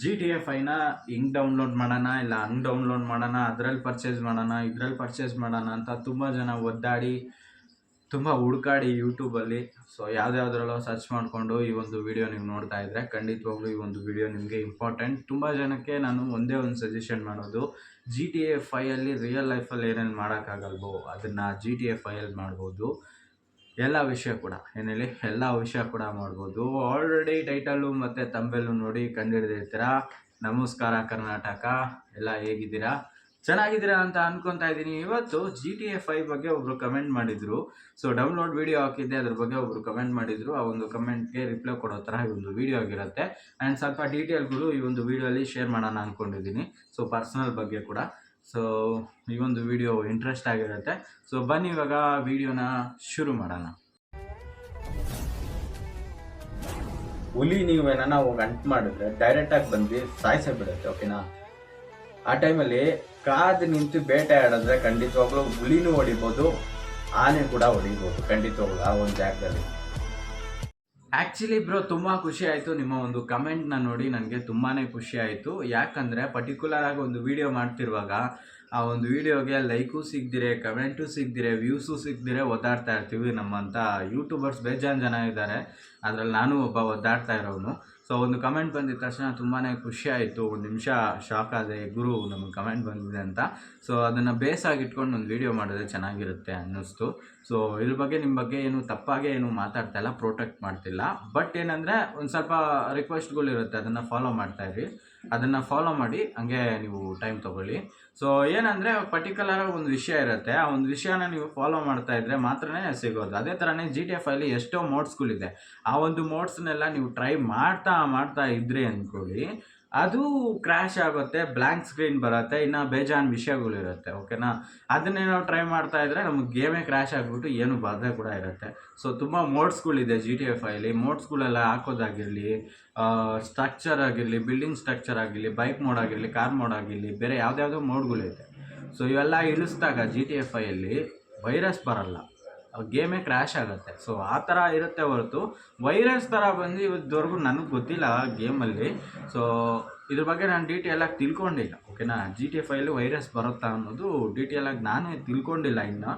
G T F ಐನ ಹಿಂಗೆ download ಮಾಡೋಣ, ಇಲ್ಲ ಹಂಗೆ ಡೌನ್ಲೋಡ್ ಮಾಡೋಣ, ಅದರಲ್ಲಿ ಪರ್ಚೇಸ್ ಮಾಡೋಣ, ಇದ್ರಲ್ಲಿ ಪರ್ಚೇಸ್ ಮಾಡೋಣ ಅಂತ ತುಂಬ ಜನ ಒದ್ದಾಡಿ, ತುಂಬ ಹುಡುಕಾಡಿ ಯೂಟ್ಯೂಬಲ್ಲಿ ಸೊ ಯಾವ್ದ್ಯಾವ್ದ್ರಲ್ಲೋ ಸರ್ಚ್ ಮಾಡಿಕೊಂಡು ಈ ಒಂದು ವಿಡಿಯೋ ನೀವು ನೋಡ್ತಾ ಇದ್ದರೆ ಖಂಡಿತವಾಗ್ಲೂ ಈ ಒಂದು ವಿಡಿಯೋ ನಿಮಗೆ ಇಂಪಾರ್ಟೆಂಟ್ ತುಂಬ ಜನಕ್ಕೆ ನಾನು ಒಂದೇ ಒಂದು ಸಜೆಷನ್ ಮಾಡೋದು ಜಿ ಟಿ ಎಫ್ ಐಯಲ್ಲಿ ರಿಯಲ್ ಲೈಫಲ್ಲಿ ಏನೇನು ಮಾಡೋಕ್ಕಾಗಲ್ವೋ, ಅದನ್ನು ಜಿ ಟಿ ಎಫ್ ಐಯಲ್ಲಿ ಮಾಡ್ಬೋದು. ಎಲ್ಲ ವಿಷಯ ಕೂಡ ಏನೇಳಿ ಎಲ್ಲ ವಿಷಯ ಕೂಡ ಮಾಡ್ಬೋದು. ಆಲ್ರೆಡಿ ಟೈಟಲ್ಲು ಮತ್ತು ತಂಬೆಲ್ಲು ನೋಡಿ ಕಂಡುಹಿಡಿದಿರ್ತೀರ ನಮಸ್ಕಾರ ಕರ್ನಾಟಕ. ಎಲ್ಲ ಹೇಗಿದ್ದೀರಾ? ಚೆನ್ನಾಗಿದ್ದೀರಾ ಅಂತ ಅನ್ಕೊಂತಾ ಇದ್ದೀನಿ. ಇವತ್ತು ಜಿ ಟಿ ಎ ಫೈವ್ ಬಗ್ಗೆ ಒಬ್ರು ಕಮೆಂಟ್ ಮಾಡಿದ್ರು. ಸೊ ಡೌನ್ಲೋಡ್ ವಿಡಿಯೋ ಹಾಕಿದ್ದೆ, ಅದ್ರ ಬಗ್ಗೆ ಒಬ್ರು ಕಮೆಂಟ್ ಮಾಡಿದ್ರು. ಆ ಒಂದು ಕಮೆಂಟ್ಗೆ ರಿಪ್ಲೈ ಕೊಡೋ ಥರ ಈ ಒಂದು ವಿಡಿಯೋ ಆಗಿರುತ್ತೆ. ಆ್ಯಂಡ್ ಸ್ವಲ್ಪ ಡೀಟೇಲ್ಗಳು ಈ ಒಂದು ವಿಡಿಯೋಲಿ ಶೇರ್ ಮಾಡೋಣ ಅಂದ್ಕೊಂಡಿದ್ದೀನಿ ಸೊ ಪರ್ಸ್ನಲ್ ಬಗ್ಗೆ ಕೂಡ. ಸೊ ಈ ಒಂದು ವಿಡಿಯೋ ಇಂಟ್ರೆಸ್ಟ್ ಆಗಿರುತ್ತೆ. ಸೊ ಬನ್ನಿ ಇವಾಗ ವಿಡಿಯೋನ ಶುರು ಮಾಡೋಣ. ಹುಲಿ ನೀವು ಏನಾನ ಹೋಗಿ ಅಂಟ್ ಮಾಡಿದ್ರೆ ಡೈರೆಕ್ಟಾಗಿ ಬಂದು ಸಾಯಿಸೇ ಬಿಡುತ್ತೆ ಓಕೆನಾ ಆ ಟೈಮಲ್ಲಿ ಕಾದು ನಿಂತು ಬೇಟೆ ಆಡಿದ್ರೆ ಖಂಡಿತವಾಗ್ಲೂ ಹುಲಿನೂ ಹೊಡಿಬೋದು, ಆನೆ ಕೂಡ ಹೊಡಿಬೋದು, ಖಂಡಿತವಾಗ್ಲೂ ಆ ಒಂದು ಜಾಗದಲ್ಲಿ. ಆ್ಯಕ್ಚುಲಿ ಬ್ರೋ ತುಂಬ ಖುಷಿ ಆಯಿತು ನಿಮ್ಮ ಒಂದು ಕಮೆಂಟ್ನ ನೋಡಿ, ನನಗೆ ತುಂಬಾ ಖುಷಿ ಆಯಿತು. ಯಾಕಂದರೆ ಪರ್ಟಿಕ್ಯುಲರ್ ಆಗಿ ಒಂದು ವಿಡಿಯೋ ಮಾಡ್ತಿರುವಾಗ, ಆ ಒಂದು ವಿಡಿಯೋಗೆ ಲೈಕು ಸಿಗ್ದಿರೆ ಕಮೆಂಟು ಸಿಗ್ದಿರೆ ವ್ಯೂಸು ಸಿಗ್ದಿರೆ ಒದ್ದಾಡ್ತಾ ಇರ್ತೀವಿ ನಮ್ಮಂಥ ಯೂಟ್ಯೂಬರ್ಸ್ ಬೇಜಾನ್ ಜನ ಇದ್ದಾರೆ. ಅದರಲ್ಲಿ ನಾನು ಒಬ್ಬ ಒದ್ದಾಡ್ತಾ ಇರೋನು ಸೊ ಒಂದು ಕಮೆಂಟ್ ಬಂದಿದ ತಕ್ಷಣ ತುಂಬಾ ಖುಷಿ ಆಯಿತು. ಒಂದು ನಿಮಿಷ ಶಾಕ್ ಆದರೆ ಗುರು, ನಮಗೆ ಕಮೆಂಟ್ ಬಂದಿದೆ ಅಂತ. ಸೊ ಅದನ್ನು ಬೇಸಾಗಿ ಇಟ್ಕೊಂಡು ಒಂದು ವಿಡಿಯೋ ಮಾಡಿದ್ರೆ ಚೆನ್ನಾಗಿರುತ್ತೆ ಅನ್ನಿಸ್ತು. ಸೊ ಇದ್ರ ಬಗ್ಗೆ ನಿಮ್ಮ ಬಗ್ಗೆ ಏನು ತಪ್ಪಾಗೆ ಏನು ಮಾತಾಡ್ತಾ ಇಲ್ಲ ಪ್ರೊಟೆಕ್ಟ್ ಮಾಡ್ತಿಲ್ಲ. ಬಟ್ ಏನಂದರೆ, ಒಂದು ಸ್ವಲ್ಪ ರಿಕ್ವೆಸ್ಟ್ಗಳಿರುತ್ತೆ ಅದನ್ನು ಫಾಲೋ ಮಾಡ್ತಾ ಇರಿ. ಅದನ್ನು ಫಾಲೋ ಮಾಡಿ ಹಂಗೆ ನೀವು ಟೈಮ್ ತೊಗೊಳ್ಳಿ. ಸೊ ಏನಂದರೆ ಪರ್ಟಿಕ್ಯುಲರ್ ಒಂದು ವಿಷಯ ಇರುತ್ತೆ. ಆ ಒಂದು ವಿಷಯನ ನೀವು ಫಾಲೋ ಮಾಡ್ತಾ ಇದ್ರೆ ಮಾತ್ರನೇ ಸಿಗೋದು. ಅದೇ ಥರನೇ ಜಿ ಟಿ ಎಫ್ ಅಲ್ಲಿ ಎಷ್ಟೋ ಮೋಡ್ಸ್ಗಳಿದೆ ಆ ಒಂದು ಮೋಡ್ಸ್ನೆಲ್ಲ ನೀವು ಟ್ರೈ ಮಾಡ್ತಾ ಮಾಡ್ತಾ ಇದ್ರಿ ಅಂದ್ಕೊಳ್ಳಿ ಅದು ಕ್ರ್ಯಾಶ್ ಆಗುತ್ತೆ ಬ್ಲ್ಯಾಂಕ್ ಸ್ಕ್ರೀನ್ ಬರುತ್ತೆ, ಇನ್ನು ಬೇಜಾನ್ ವಿಷಯಗಳಿರುತ್ತೆ ಓಕೆನಾ ಅದನ್ನೇ ನಾವು ಟ್ರೈ ಮಾಡ್ತಾ ಇದ್ರೆ ನಮಗೆ ಗೇಮೇ ಕ್ರ್ಯಾಶ್ ಆಗಿಬಿಟ್ಟು ಏನು ಬಾಧೆ ಕೂಡ ಇರುತ್ತೆ. ಸೊ ತುಂಬ ಮೋಡ್ಸ್ಗಳಿದೆ ಜಿ ಟಿ ಎಫ್ ಐಲಿ ಮೋಡ್ಸ್ಗಳೆಲ್ಲ ಹಾಕೋದಾಗಿರಲಿ ಸ್ಟ್ರಕ್ಚರ್ ಆಗಿರಲಿ ಬಿಲ್ಡಿಂಗ್ ಸ್ಟ್ರಕ್ಚರ್ ಆಗಿರಲಿ ಬೈಕ್ ಮೋಡ್ ಆಗಿರಲಿ ಕಾರ್ ಮೋಡ್ ಆಗಿರಲಿ, ಬೇರೆ ಯಾವುದ್ಯಾವುದೋ ಮೋಡ್ಗಳಿದೆ ಸೊ ಇವೆಲ್ಲ ಇಳಿಸಿದಾಗ ಜಿ ಟಿ ಎಫ್ ಐಯಲ್ಲಿ ವೈರಸ್ ಬರಲ್ಲ. ಗೇಮೇ ಕ್ರ್ಯಾಶ್ ಆಗುತ್ತೆ. ಸೊ ಆ ಥರ ಇರುತ್ತೆ ಹೊರತು ವೈರಸ್ ಥರ ಬಂದು ಇವತ್ತವರೆಗೂ ನನಗೆ ಗೊತ್ತಿಲ್ಲ ಗೇಮಲ್ಲಿ ಸೊ ಇದ್ರ ಬಗ್ಗೆ ನಾನು ಡೀಟೇಲಾಗಿ ತಿಳ್ಕೊಂಡಿಲ್ಲ ಓಕೆನಾ ಜಿ ಟಿ ಫೈಲು ವೈರಸ್ ಬರುತ್ತಾ ಅನ್ನೋದು ಡೀಟೇಲಾಗಿ ನಾನು ತಿಳ್ಕೊಂಡಿಲ್ಲ ಇನ್ನು.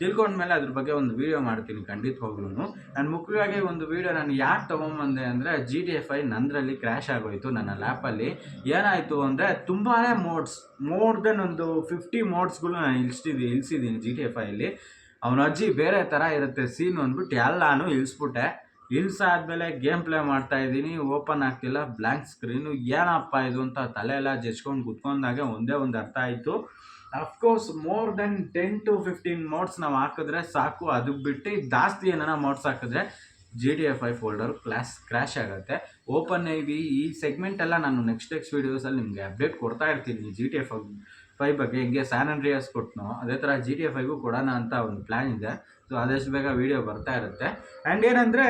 ತಿಳ್ಕೊಂಡ್ಮೇಲೆ ಅದ್ರ ಬಗ್ಗೆ ಒಂದು ವೀಡಿಯೋ ಮಾಡ್ತೀನಿ ಖಂಡಿತವಾಗ್ಲೂ ನಾನು ಮುಖ್ಯವಾಗಿ ಒಂದು ವೀಡಿಯೋ ನಾನು ಯಾಕೆ ತೊಗೊಂಬಂದೆ ಅಂದರೆ ಜಿ ಟಿ ಎಫ್ ಐ ನಂದರಲ್ಲಿ ಕ್ರ್ಯಾಶ್ ಆಗೋಯಿತು ನನ್ನ ಲ್ಯಾಪಲ್ಲಿ ಏನಾಯಿತು ಅಂದರೆ ತುಂಬಾ ಮೋಡ್ಸ್ ಮೋರ್ ದೆನ್ ಒಂದು ಫಿಫ್ಟಿ ಮೋಡ್ಸ್ಗಳು ನಾನು ಇಳಿಸ್ತಿದ್ದೀನಿ ಇಳಿಸಿದ್ದೀನಿ ಜಿ ಟಿ ಎಫ್ ಐಲಿ ಅವನ ಅಜ್ಜಿ ಬೇರೆ ಥರ ಇರುತ್ತೆ ಸೀನ್ ಅಂದ್ಬಿಟ್ಟು ಎಲ್ಲಾನು ಇಳಿಸ್ಬಿಟ್ಟೆ. ಇಳಿಸಾದ್ಮೇಲೆ ಗೇಮ್ ಪ್ಲೇ ಮಾಡ್ತಾ ಇದ್ದೀನಿ ಓಪನ್ ಆಗ್ತಿಲ್ಲ ಬ್ಲ್ಯಾಂಕ್ ಸ್ಕ್ರೀನು ಏನಪ್ಪ ಇದು ಅಂತ ತಲೆ ಎಲ್ಲ ಜಚ್ಕೊಂಡು ಕುತ್ಕೊಂಡಾಗೆ ಒಂದೇ ಒಂದು ಅರ್ಥ ಆಯಿತು. Of course more than ten to fifteen mods ನಾವು ಹಾಕಿದ್ರೆ ಸಾಕು. ಅದು ಬಿಟ್ಟು ಜಾಸ್ತಿ ಏನಾರ ಮೋಡ್ಸ್ ಹಾಕಿದ್ರೆ G D F I folder class crash ಆಗುತ್ತೆ. ಓಪನ್ ಐ ವಿ ಈ ಸೆಗ್ಮೆಂಟ್ ಎಲ್ಲ ನಾನು ನೆಕ್ಸ್ಟ್ ನೆಕ್ಸ್ಟ್ ವೀಡಿಯೋಸಲ್ಲಿ ನಿಮಗೆ ಅಪ್ಡೇಟ್ ಕೊಡ್ತಾ ಇರ್ತೀನಿ. ಜಿ ಟಿ ಎಫ್ ಫೈ ಬಗ್ಗೆ ಹಿಂಗೆ ಸ್ಯಾನ್ ಆಂಡ್ರಿಯಾಸ್ ಕೊಟ್ಟನು ಅದೇ ಥರ ಜಿ ಟಿ ಎ ಫೈವ್ಗೂ ಕೊಡೋಣ ಅಂತ ಒಂದು ಪ್ಲ್ಯಾನ್ ಇದೆ. ಸೊ ಆದಷ್ಟು ಬೇಗ ವೀಡಿಯೋ ಬರ್ತಾ ಇರುತ್ತೆ. ಆ್ಯಂಡ್ ಏನಂದರೆ,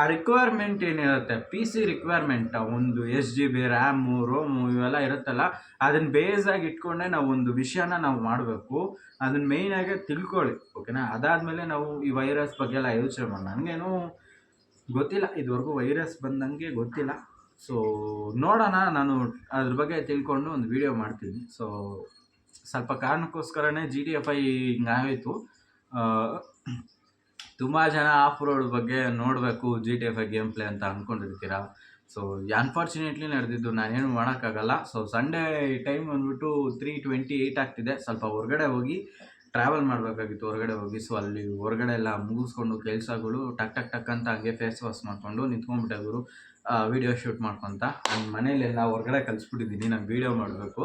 ಆ ರಿಕ್ವೈರ್ಮೆಂಟ್ ಏನಿರುತ್ತೆ? ಪಿ ಸಿ ರಿಕ್ವೈರ್ಮೆಂಟ್ ಒಂದು S G B RAM ROM ಇವೆಲ್ಲ ಇರುತ್ತಲ್ಲ, ಅದನ್ನು ಬೇಸಾಗಿ ಇಟ್ಕೊಂಡೆ ನಾವು ಒಂದು ವಿಷಯನ ನಾವು ಮಾಡಬೇಕು. ಅದನ್ನ ಮೇಯ್ನಾಗೆ ತಿಳ್ಕೊಳ್ಳಿ ಓಕೆನಾ ಅದಾದಮೇಲೆ ನಾವು ಈ ವೈರಸ್ ಬಗ್ಗೆ ಎಲ್ಲ ಯೋಚನೆ ಮಾಡೋಣ. ನನಗೇನು ಗೊತ್ತಿಲ್ಲ. ಇದುವರೆಗೂ ವೈರಸ್ ಬಂದಂಗೆ ಗೊತ್ತಿಲ್ಲ. ಸೊ ನೋಡೋಣ. ನಾನು ಅದ್ರ ಬಗ್ಗೆ ತಿಳ್ಕೊಂಡು ಒಂದು ವಿಡಿಯೋ ಮಾಡ್ತೀನಿ. ಸೊ ಸ್ವಲ್ಪ ಕಾರಣಕ್ಕೋಸ್ಕರನೇ ಜಿ ಟಿ ಎಫ್ ಐ ಹಿಂಗಾಯಿತು ತುಂಬ ಜನ ಆಫ್ ರೋಡ್ ಬಗ್ಗೆ ನೋಡಬೇಕು G T F I game play ಅಂತ ಅಂದ್ಕೊಂಡಿರ್ತೀರ ಸೊ ಅನ್ಫಾರ್ಚುನೇಟ್ಲಿ ನಡೆದಿದ್ದು ನಾನೇನು ಮಾಡೋಕ್ಕಾಗಲ್ಲ. ಸೊ ಸಂಡೇ ಟೈಮ್ ಬಂದ್ಬಿಟ್ಟು ತ್ರೀ ಟ್ವೆಂಟಿ ಏಯ್ಟ್ ಆಗ್ತಿದೆ. ಸ್ವಲ್ಪ ಹೊರಗಡೆ ಹೋಗಿ ಟ್ರಾವೆಲ್ ಮಾಡಬೇಕಾಗಿತ್ತು ಹೊರಗಡೆ ಹೋಗಿ. ಸೊ ಅಲ್ಲಿ ಹೊರಗಡೆ ಎಲ್ಲ ಮುಗಿಸ್ಕೊಂಡು ಕೆಲಸಗಳು ಟಕ್ ಟಕ್ ಟಕ್ ಅಂತ ಹಂಗೆ ಫೇಸ್ ವಾಶ್ ಮಾಡಿಕೊಂಡು ನಿಂತ್ಕೊಂಡ್ಬಿಟ್ಟೆ ಗುರು. ವಿಡಿಯೋ ಶೂಟ್ ಮಾಡ್ಕೊತ ನನ್ನ ಮನೇಲೆಲ್ಲ ಹೊರಗಡೆ ಕಲಿಸ್ಬಿಟ್ಟಿದ್ದೀನಿ ನಾನು ವೀಡಿಯೋ ಮಾಡಬೇಕು.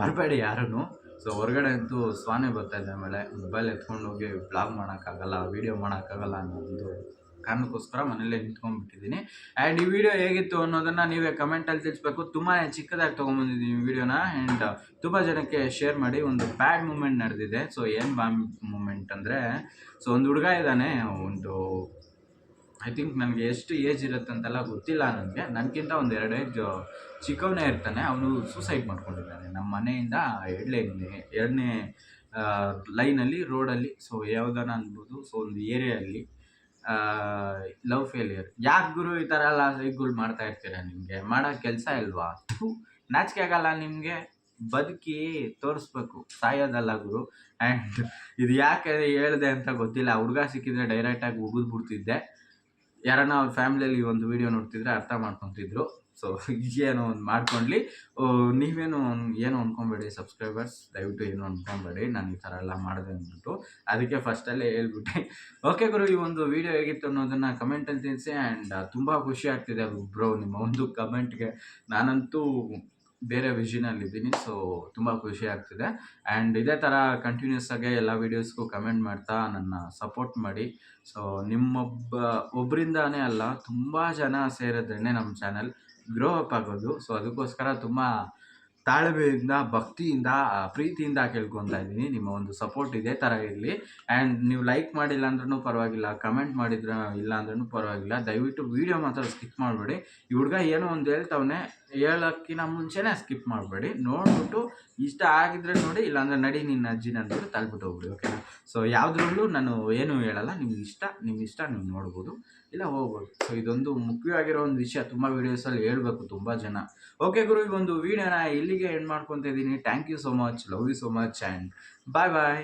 ಬರಬೇಡಿ ಯಾರೂ ಸೊ ಹೊರ್ಗಡೆ ಅಂತೂ ಸ್ವಾನೆ ಬರ್ತಾ ಇದೆ ಆಮೇಲೆ. ಮೊಬೈಲ್ ಎತ್ಕೊಂಡು ಹೋಗಿ ಬ್ಲಾಗ್ ಮಾಡೋಕ್ಕಾಗಲ್ಲ ವೀಡಿಯೋ ಮಾಡೋಕ್ಕಾಗಲ್ಲ ಅನ್ನೋ ಒಂದು ಕಾರಣಕ್ಕೋಸ್ಕರ ಮನೇಲೇ ನಿಂತ್ಕೊಂಡ್ಬಿಟ್ಟಿದ್ದೀನಿ ಆ್ಯಂಡ್ ಈ ವಿಡಿಯೋ ಹೇಗಿತ್ತು ಅನ್ನೋದನ್ನು ನೀವೇ ಕಮೆಂಟಲ್ಲಿ ತಿಳಿಸ್ಬೇಕು. ತುಂಬಾ ಚಿಕ್ಕದಾಗಿ ತೊಗೊಂಬಂದಿದ್ದೀನಿ ವಿಡಿಯೋನ ಆ್ಯಂಡ್ ತುಂಬ ಜನಕ್ಕೆ ಶೇರ್ ಮಾಡಿ, ಒಂದು ಬ್ಯಾಡ್ ಮೂಮೆಂಟ್ ನಡೆದಿದೆ. ಸೊ ಏನು ಬ್ಯಾಡ್ ಮೂಮೆಂಟ್ ಅಂದರೆ ಸೊ ಒಂದು ಹುಡುಗ ಇದ್ದಾನೆ, ಒಂದು ಐ ಥಿಂಕ್ ನನಗೆ ಎಷ್ಟು ಏಜ್ ಇರುತ್ತೆ ಅಂತೆಲ್ಲ ಗೊತ್ತಿಲ್ಲ ನನಗೆ. ನನಗಿಂತ ಒಂದು ಎರಡು ಏಜ್ ಚಿಕ್ಕವನೇ ಇರ್ತಾನೆ. ಅವನು ಸೂಸೈಡ್ ಮಾಡ್ಕೊಂಡಿದ್ದಾನೆ. ನಮ್ಮ ಮನೆಯಿಂದ ಎರಡನೇ ಎರಡನೇ ಲೈನಲ್ಲಿ ರೋಡಲ್ಲಿ ಸೊ ಯಾವುದನ್ನ ಅನ್ಬೋದು. ಸೊ ಒಂದು ಏರಿಯಲ್ಲಿ ಲವ್ ಫೇಲಿಯರ್ ಯಾಕೆ ಗುರು ಈ ಥರ ಎಲ್ಲ ಮಾಡ್ತಾ ಇರ್ತೀರಾ ನಿಮಗೆ? ಮಾಡೋ ಕೆಲಸ ಇಲ್ವಾ? ನಾಚಿಕೆ ಆಗಲ್ಲ ನಿಮಗೆ. ಬದುಕಿ ತೋರಿಸ್ಬೇಕು. ಸಾಯೋದಲ್ಲ ಗುರು. ಆ್ಯಂಡ್ ಇದು ಯಾಕೆ ಹೇಳಿದೆ ಅಂತ ಗೊತ್ತಿಲ್ಲ. ಹುಡುಗ ಸಿಕ್ಕಿದ್ರೆ ಡೈರೆಕ್ಟಾಗಿ ಉಗಿದು ಬಿಡ್ತಿದ್ದೆ ಯಾರನ್ನ ಅವ್ರ ಫ್ಯಾಮಿಲಿಯಲ್ಲಿ ಒಂದು ವಿಡಿಯೋ ನೋಡ್ತಿದ್ರೆ ಅರ್ಥ ಮಾಡ್ಕೊತಿದ್ರು. ಸೊ ಏನೋ ಒಂದು ಮಾಡ್ಕೊಂಡ್ಲಿ. ನೀವೇನು ಏನು ಅನ್ಕೊಬೇಡಿ ಸಬ್ಸ್ಕ್ರೈಬರ್ಸ್ ದಯವಿಟ್ಟು ಏನು ಅನ್ಕೊಬೇಡಿ. ನಾನು ಈ ಥರ ಎಲ್ಲ ಮಾಡಿದೆ ಅಂದ್ಬಿಟ್ಟು ಅದಕ್ಕೆ ಫಸ್ಟಲ್ಲೇ ಹೇಳ್ಬಿಟ್ಟೆ. ಓಕೆ ಗುರು, ಈ ಒಂದು ವಿಡಿಯೋ ಹೇಗಿತ್ತು ಅನ್ನೋದನ್ನು ಕಮೆಂಟಲ್ಲಿ ತಿಳಿಸಿ ಆ್ಯಂಡ್ ತುಂಬ ಖುಷಿ ಆಗ್ತಿದೆ ಬ್ರೋ ನಿಮ್ಮ ಒಂದು ಕಮೆಂಟ್ಗೆ ನಾನಂತೂ ಬೇರೆ ವಿಷನಲ್ಲಿದ್ದೀನಿ ಸೊ ತುಂಬ ಖುಷಿ ಆಗ್ತಿದೆ. ಆ್ಯಂಡ್ ಇದೇ ಥರ ಕಂಟಿನ್ಯೂಸ್ ಆಗಿ ಎಲ್ಲ ವೀಡಿಯೋಸ್ಗೂ ಕಮೆಂಟ್ ಮಾಡ್ತಾ ನನ್ನ ಸಪೋರ್ಟ್ ಮಾಡಿ. ಸೊ ನಿಮ್ಮೊಬ್ಬ ಒಬ್ಬರಿಂದಾನೇ ಅಲ್ಲ, ತುಂಬ ಜನ ಸೇರಿದ್ರೇ ನಮ್ಮ ಚಾನಲ್ ಗ್ರೋ ಅಪ್ ಆಗೋದು. ಸೊ ಅದಕ್ಕೋಸ್ಕರ ತುಂಬ ತಾಳ್ಮೆಯಿಂದ, ಭಕ್ತಿಯಿಂದ ಪ್ರೀತಿಯಿಂದ ಕೇಳ್ಕೊತಾ ಇದ್ದೀನಿ. ನಿಮ್ಮ ಒಂದು ಸಪೋರ್ಟ್ ಇದೇ ಥರ ಇರಲಿ. ಆ್ಯಂಡ್ ನೀವು ಲೈಕ್ ಮಾಡಿಲ್ಲ ಅಂದ್ರೂ ಪರವಾಗಿಲ್ಲ ಕಮೆಂಟ್ ಮಾಡಿದ್ರೆ ಇಲ್ಲ ಅಂದ್ರೂ ಪರವಾಗಿಲ್ಲ. ದಯವಿಟ್ಟು ವೀಡಿಯೋ ಮಾತ್ರ ಸ್ಕಿಪ್ ಮಾಡಬೇಡಿ. ಈ ಹುಡುಗ ಏನೋ ಒಂದು ಹೇಳ್ತವನೆ ಹೇಳೋಕ್ಕಿಂತ ಮುಂಚೆನೇ ಸ್ಕಿಪ್ ಮಾಡಬೇಡಿ. ನೋಡ್ಬಿಟ್ಟು ಇಷ್ಟ ಆಗಿದ್ರೆ ನೋಡಿ, ಇಲ್ಲಾಂದ್ರೆ ನಡಿ, ನಿನ್ನ ಅಜ್ಜಿನ ಅಂದ್ಬಿಟ್ಟು ತಳ್ಬಿಟ್ಟು ಹೋಗ್ಬಿಡಿ ಓಕೆನಾ ಸೊ ಯಾವುದ್ರಲ್ಲೂ ನಾನು ಏನು ಹೇಳಲ್ಲ. ನಿಮ್ಗೆ ಇಷ್ಟ ನಿಮ್ಮ ಇಷ್ಟ, ನೀವು ನೋಡ್ಬೋದು. ಇಲ್ಲ, ಹೋಗ್ಬೋದು. ಸೊ ಇದೊಂದು ಮುಖ್ಯವಾಗಿರೋ ಒಂದು ವಿಷಯ. ತುಂಬ ವೀಡಿಯೋಸಲ್ಲಿ ಹೇಳ್ಬೇಕು, ತುಂಬ ಜನ. ಓಕೆ ಗುರು, ಈ ಒಂದು ವಿಡಿಯೋನ ಇಲ್ಲಿಗೆ ಎಂಡ್ ಮಾಡ್ಕೊತ ಇದ್ದೀನಿ. Thank you so much love you so much and bye bye